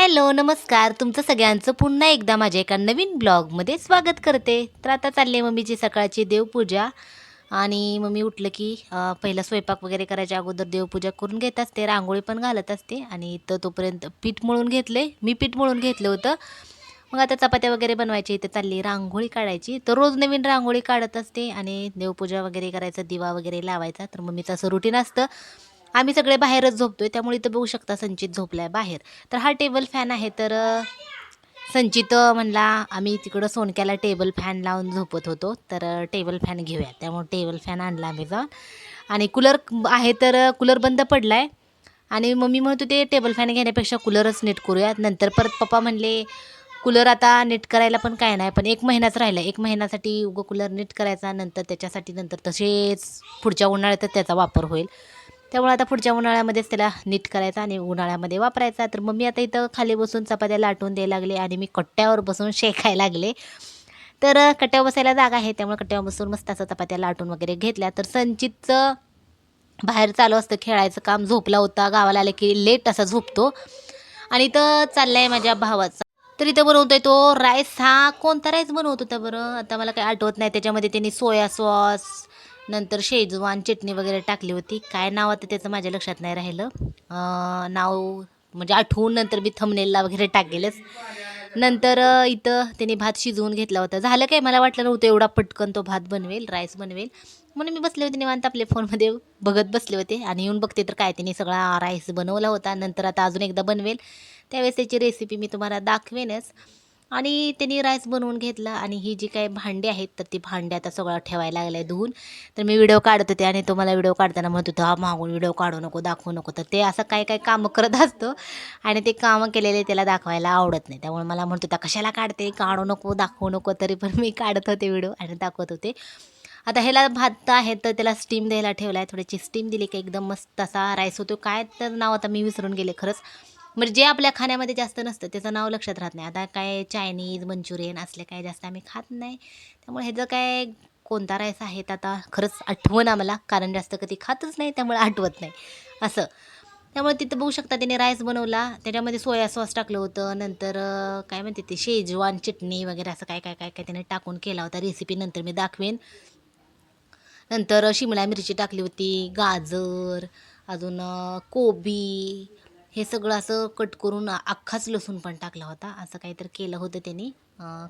Hello नमस्कार. तुमचं सगळ्यांचं पुन्हा एकदा माझ्या एका नवीन ब्लॉगमध्ये स्वागत करते. तर आता चालले मम्मीची सकाळची देवपूजा. आणि मम्मी उठलं की पहिला स्वयंपाक वगैरे करायच्या अगोदर देवपूजा करून घेत असते. रांगोळी पण घालत असते. आणि इथं तोपर्यंत पीठ मळून घेतले मी पीठ मळून घेतलं होतं. मग आता चपात्या वगैरे बनवायची इथं चालली रांगोळी काढायची. तर रोज नवीन रांगोळी काढत असते. आणि देवपूजा वगैरे करायचं दिवा वगैरे लावायचा. तर मम्मीचं असं रुटीन असतं. आम्ही सगळे बाहेरच झोपतोय त्यामुळे इथं बघू शकता संचित झोपलाय बाहेर. तर हा टेबल फॅन आहे तर संचित म्हणला आम्ही तिकडं सोनक्याला टेबल फॅन लावून झोपत होतो तर टेबल फॅन घेऊया. त्यामुळे टेबल फॅन आणला आम्ही जाऊन. आणि कूलर आहे तर कूलर बंद पडला आहे आणि मम्मी म्हणत होते टेबल फॅन घेण्यापेक्षा कूलरच नीट करूया नंतर परत पप्पा म्हणले कूलर आता नीट करायला पण काय नाही पण एक महिनाच राहिला एक महिन्यासाठी उगं कूलर नीट करायचा नंतर त्याच्यासाठी नंतर तसेच पुढच्या उन्हाळ्यातच त्याचा वापर होईल. त्यामुळे आता पुढच्या उन्हाळ्यामध्येच त्याला नीट करायचा आणि उन्हाळ्यामध्ये वापरायचा. तर मग मी आता इथं खाली बसून चपात्या लाटून द्यायला लागले आणि मी कट्ट्यावर बसून शेकायला लागले. तर कट्ट्यावर बसायला जागा आहे. त्यामुळे कट्ट्यावर बसून मस्त असं चपात्या लाटून वगैरे घेतल्या. तर संचितचं बाहेर चालू असतं. खेळायचं काम झोपला होता. गावाला आलं की लेट असा झोपतो. आणि इथं चाललाय माझ्या भावाचा. तर इथं बनवतोय तो राईस. हा कोणता राईस बनवत होता बरं? आता मला काही आठवत नाही. त्याच्यामध्ये त्यांनी सोया सॉस नंतर शेजवान चटणी वगैरे टाकली होती. काय नाव आता त्याचं माझ्या लक्षात नाही राहिलं. नाव म्हणजे आठवून नंतर मी थमनेलला वगैरे टाकेलच नंतर इथं त्याने भात शिजवून घेतला होता. झालं काय? मला वाटलं नव्हतं एवढा पटकन तो भात बनवेल राईस बनवेल. म्हणून मी बसले होते निवांत आपल्या फोनमध्ये बघत बसले होते. आणि येऊन बघते तर काय त्याने सगळा राईस बनवला होता. नंतर आता अजून एकदा बनवेल. त्यावेळेस त्याची रेसिपी मी तुम्हाला दाखवेनच. आणि त्यांनी राईस बनवून घेतला आणि ही जी काही भांडी आहेत तर ती भांडी आता सगळं ठेवायला लागलं आहे धुवून. तर मी व्हिडिओ काढत होते आणि तो मला व्हिडिओ काढताना म्हणत होतो हा मागून व्हिडिओ काढू नको दाखवू नको. तर ते असं काय काय कामं करत असतो आणि ते कामं केलेले त्याला दाखवायला आवडत नाही. त्यामुळे मला म्हणत होता कशाला काढते? काढू नको दाखवू नको. तरी पण मी काढत होते व्हिडिओ आणि दाखवत होते. आता ह्याला भात आहे तर त्याला स्टीम द्यायला ठेवला आहे थोडीशी स्टीम दिली की एकदम मस्त असा राईस होतो. काय तर नाव आता मी विसरून गेले खरंच. म्हणजे जे आपल्या खाण्यामध्ये जास्त नसतं त्याचं नाव लक्षात राहत नाही. आता काय चायनीज मंचुरियन असले काय जास्त आम्ही खात नाही. त्यामुळे ह्याचं काय कोणता राईस आहेत आता खरंच आठवण आम्हाला. कारण जास्त कधी खातच नाही त्यामुळे आठवत नाही. असं. त्यामुळे तिथं बघू शकता त्याने राईस बनवला. त्याच्यामध्ये सोया सॉस टाकलं होतं. नंतर काय म्हणते ते शेजवान चटणी वगैरे असं काय काय काय काय त्याने टाकून केला होता. रेसिपी नंतर मी दाखवेन. नंतर शिमला मिरची टाकली होती. गाजर अजून कोबी हे सगळं असं कट करून अख्खाच लसूण पण टाकला होता. असं काहीतरी केलं होतं त्यांनी.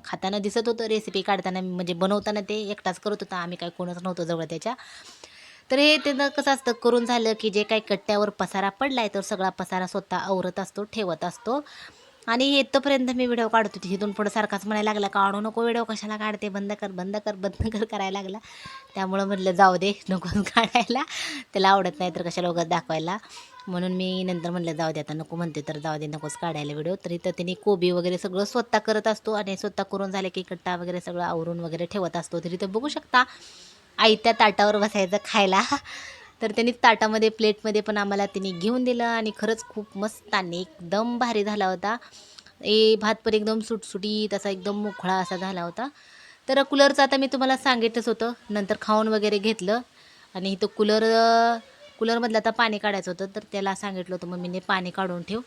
खाताना दिसत होतं रेसिपी काढताना म्हणजे बनवताना ते एकटाच करत होता. आम्ही काय कोणच नव्हतो जवळ त्याच्या. तर हे त्यानं कसं असतं करून झालं की जे काही कट्ट्यावर पसारा पडला आहे तर सगळा पसारा स्वतः आवरत असतो ठेवत असतो. आणि येतोपर्यंत मी व्हिडिओ काढत होती. इथून पुढं सारखाच म्हणायला लागला काढू नको व्हिडिओ कशाला काढते? बंद कर बंद कर बंद कर करायला लागला. त्यामुळं म्हटलं जाऊ दे नको काढायला. त्याला आवडत नाही तर कशाला उगाच दाखवायला. म्हणून मी नंतर म्हटलं जाऊ दे आता नको म्हणते तर जाऊ दे नकोच काढायला व्हिडिओ. तर इथं त्यांनी कोबी वगैरे सगळं स्वतः करत असतो आणि स्वतः करून झाले की कट्टा वगैरे सगळं आवरून वगैरे ठेवत असतो. तर इथं बघू शकता आईत्या ताटावर बसायचं खायला. तर त्यांनी ताटामध्ये प्लेटमध्ये पण आम्हाला त्यांनी घेऊन दिलं आणि खरंच खूप मस्त आणि एकदम भारी झाला होता. ए भात पण एकदम सुटसुटीत असा एकदम मोकळा असा झाला होता. तर कूलरचं आता मी तुम्हाला सांगितलंच होतं. नंतर खाऊन वगैरे घेतलं आणि इथं कूलर कूलरमधलं आता पाणी काढायचं होतं तर त्याला सांगितलं होतं मम्मीने पाणी काढून ठेव.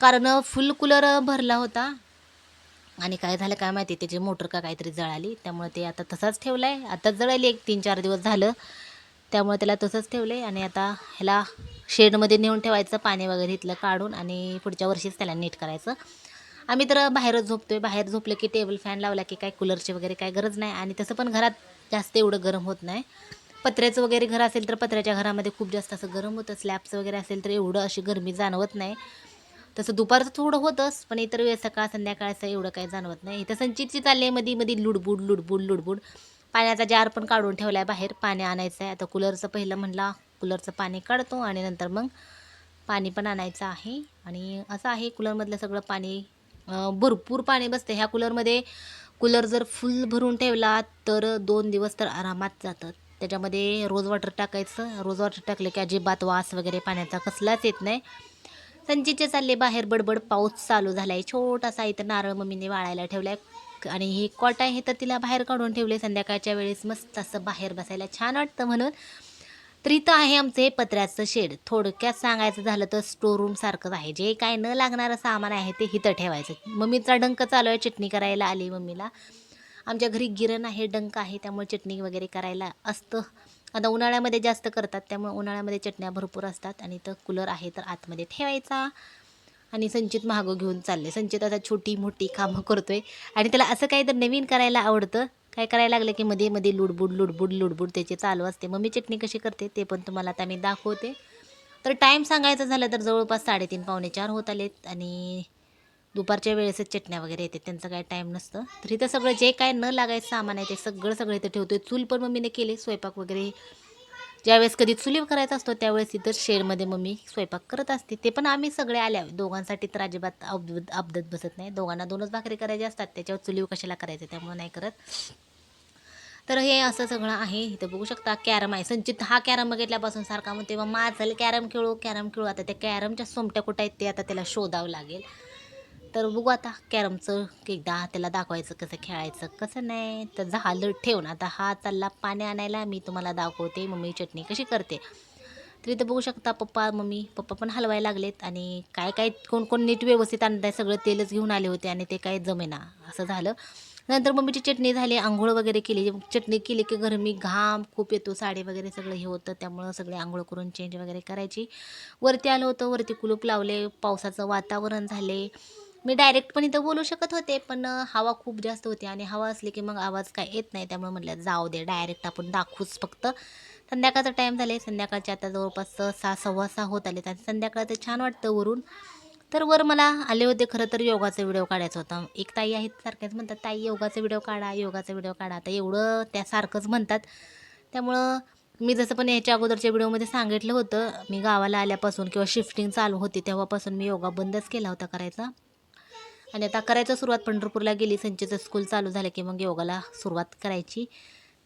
कारण फुल कूलर भरला होता. आणि काय झालं काय माहिती त्याची मोटर का काहीतरी जळाली. त्यामुळे ते आता तसाच ठेवलं आहे आता जळाली एक तीन चार दिवस झालं. त्यामुळे त्याला तसंच ठेवलं आहे आणि आता ह्याला शेडमध्ये नेऊन ठेवायचं पाणी वगैरे इथलं काढून आणि पुढच्या वर्षीच त्याला नीट करायचं. आम्ही तर बाहेरच झोपतो आहे बाहेर झोपलं की टेबल फॅन लावला की काय कूलरची वगैरे काय गरज नाही. आणि तसं पण घरात जास्त एवढं गरम होत नाही. पत्र्याचं वगैरे घर असेल तर पत्र्याच्या घरामध्ये खूप जास्त असं गरम होतं स्लॅबचं वगैरे असेल तर एवढं अशी गरमी जाणवत नाही. तसं दुपारचं थोडं होतंच पण इतर वेळ सकाळ संध्याकाळ असं एवढं काही जाणवत नाही. इथं संचितची चालली आहे मध्ये मध्ये लुडबुड लुडबुड लुडबुड. पाण्याचा जार पण काढून ठेवला आहे बाहेर पाणी आणायचं आहे. आता कूलरचं पहिलं म्हणला कूलरचं पाणी काढतो आणि नंतर मग पाणी पण आणायचं आहे. आणि असं आहे कूलरमधलं सगळं पाणी भरपूर पाणी बसतं ह्या कूलरमध्ये कूलर जर फुल भरून ठेवला तर दोन दिवस तर आरामात जातात. त्याच्यामध्ये रोज वॉटर टाकायचं. रोज वॉटर टाकलं की अजिबात वास वगैरे पाण्याचा कसलाच येत नाही. संचितचे चालले बाहेर बडबड पाऊस चालू झाला आहे छोटासा इथं नारळ मम्मीने वाळायला ठेवला आहे आणि ही कॉट आहे तर तिला बाहेर काढून ठेवले. संध्याकाळच्या वेळेस मस्त असं बाहेर बसायला छान वाटतं म्हणून. तर इथं आहे आमचं हे पत्र्याचं शेड. थोडक्यात सांगायचं झालं तर स्टोर रूमसारखंच आहे. जे काय न लागणारं सामान आहे ते इथं ठेवायचं. मम्मीचा डंक चालू आहे. चटणी करायला आली मम्मीला. आमच्या घरी गिरण आहे डंक आहे त्यामुळे चटणी वगैरे करायला असतं. आता उन्हाळ्यामध्ये जास्त करतात त्यामुळे उन्हाळ्यामध्ये चटण्या भरपूर असतात आणि तर कूलर आहे तर आतमध्ये ठेवायचा. आणि संचित महागं घेऊन चालले. संचित आता छोटी मोठी कामं करतोय. आणि त्याला असं काही तर नवीन करायला आवडतं. काय करायला लागलं की मध्ये मध्ये लुडबुड लुडबुड लुडबुड त्याचे चालू असते. मग मी चटणी कशी करते ते पण तुम्हाला आता मी दाखवते. तर टाईम सांगायचं झालं तर जवळपास साडेतीन पावणे चार होत आलेत. आणि दुपारच्या वेळेसच चटण्या वगैरे येते त्यांचं काय टाईम नसतं. तर इथं सगळं जे काय न लागायचं सामान आहे ते सगळं सगळं इथं ठेवतोय. चूल पण मम्मीने केले स्वयंपाक वगैरे. ज्यावेळेस कधी चुली करायचा असतो त्यावेळेस इथं शेडमध्ये मम्मी स्वयंपाक करत असते. ते पण आम्ही सगळे आल्या दोघांसाठी तर अजिबात अबदत बसत नाही. दोघांना दोनच भाकरी करायची असतात त्याच्यावर चुलीव कशाला करायचं त्यामुळे नाही करत. तर हे असं सगळं आहे. इथं बघू शकता कॅरम आहे. संचित हा कॅरम बघितल्यापासून सारखा मग तेव्हा माझं कॅरम खेळू कॅरम खेळू. आता त्या कॅरमच्या सोमट्या कुठं आहेत ते आता त्याला शोधावं लागेल. तर बघू आता कॅरमचं एकदा त्याला दाखवायचं कसं खेळायचं. कसं नाही तर झालं ठेवून आता हा चालला पाणी आणायला मी तुम्हाला दाखवते मम्मी चटणी कशी करते. तर इथं बघू शकता पप्पा मम्मी पप्पा पण हलवायला लागलेत आणि काय काय कोण कोण नीट व्यवस्थित आणताय सगळं तेलच घेऊन आले होते आणि ते काय जमेना असं झालं. नंतर मम्मीची चटणी झाली आंघोळ वगैरे केली. चटणी केली की गरमी घाम खूप येतो साडी वगैरे सगळं हे होतं त्यामुळं सगळे आंघोळ करून चेंज वगैरे करायची. वरती आलं होतं वरती कुलूप लावले पावसाचं वातावरण झाले. मी डायरेक्ट पण इथं बोलू शकत होते पण हवा खूप जास्त होती आणि हवा असली की मग आवाज काय येत नाही. त्यामुळे म्हटलं जाऊ दे डायरेक्ट आपण दाखवूच फक्त. संध्याकाळचा टाईम झाले संध्याकाळचे आता जवळपास सहा सव्वा सहा होत आले आणि संध्याकाळचं छान वाटतं वरून. तर वर मला आले होते खरं तर योगाचा व्हिडिओ काढायचा होता. एक ताई आहेत सारख्याच म्हणतात ताई योगाचा व्हिडिओ काढा योगाचा व्हिडिओ काढा. आता एवढं त्या सारखंच म्हणतात. त्यामुळं मी जसं पण याच्या अगोदरच्या व्हिडिओमध्ये सांगितलं होतं मी गावाला आल्यापासून किंवा शिफ्टिंग चालू होती तेव्हापासून मी योगा बंदच केला होता करायचा. आणि आता करायचं सुरुवात पंढरपूरला गेली संचेचं स्कूल चालू झालं की मग योगाला सुरुवात करायची.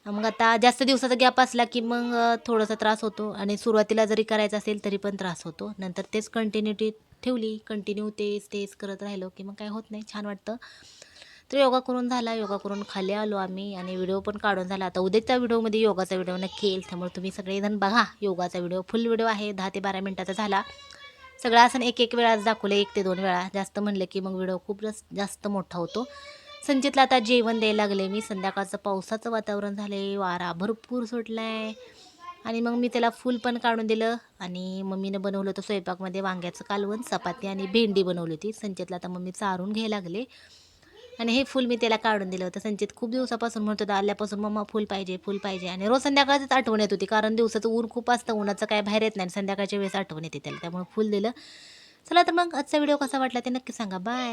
मग आता जास्त दिवसाचा गॅप असला की मग थोडासा त्रास होतो आणि सुरुवातीला जरी करायचं असेल तरी पण त्रास होतो. नंतर तेच कंटिन्युटी ठेवली कंटिन्यू तेच तेच करत राहिलो की मग काय होत नाही छान वाटतं. तर योगा करून झाला योगा करून खाली आलो आम्ही आणि व्हिडिओ पण काढून झाला. आता उद्याच्या व्हिडिओमध्ये योगाचा व्हिडिओ नक्की येईल त्यामुळे तुम्ही सगळेजण बघा. योगाचा व्हिडिओ फुल व्हिडिओ आहे दहा ते बारा मिनटाचा झाला. सगळं असं एक एक वेळाच दाखवलं एक ते दोन वेळा. जास्त म्हणलं की मग व्हिडिओ खूप जास्त जास्त मोठा होतो. संचितला आता जेवण द्यायला लागले मी. संध्याकाळचं पावसाचं वातावरण झाले वारा भरपूर सुटला आहे आणि मग मी त्याला फूल पण काढून दिलं. आणि मम्मीनं बनवलं होतं स्वयंपाकमध्ये वांग्याचं कालवण चपाती आणि भेंडी बनवली होती. संचितला आता मम्मी चारून घ्यायला लागले. आणि हे फूल मी त्याला काढून दिलं होतं. संचित खूप दिवसापासून म्हणत होता आल्यापासून मम्मा फूल पाहिजे फूल पाहिजे. आणि रोज संध्याकाळचीच आठवण येत होती कारण दिवसाचं ऊन खूप असतं उन्हाचं काय बाहेर येत नाही संध्याकाळच्या वेळेस आठवण येते त्याला. त्यामुळे फूल दिलं. चला तर मग आजचा व्हिडिओ कसा वाटला ते नक्की सांगा. बाय.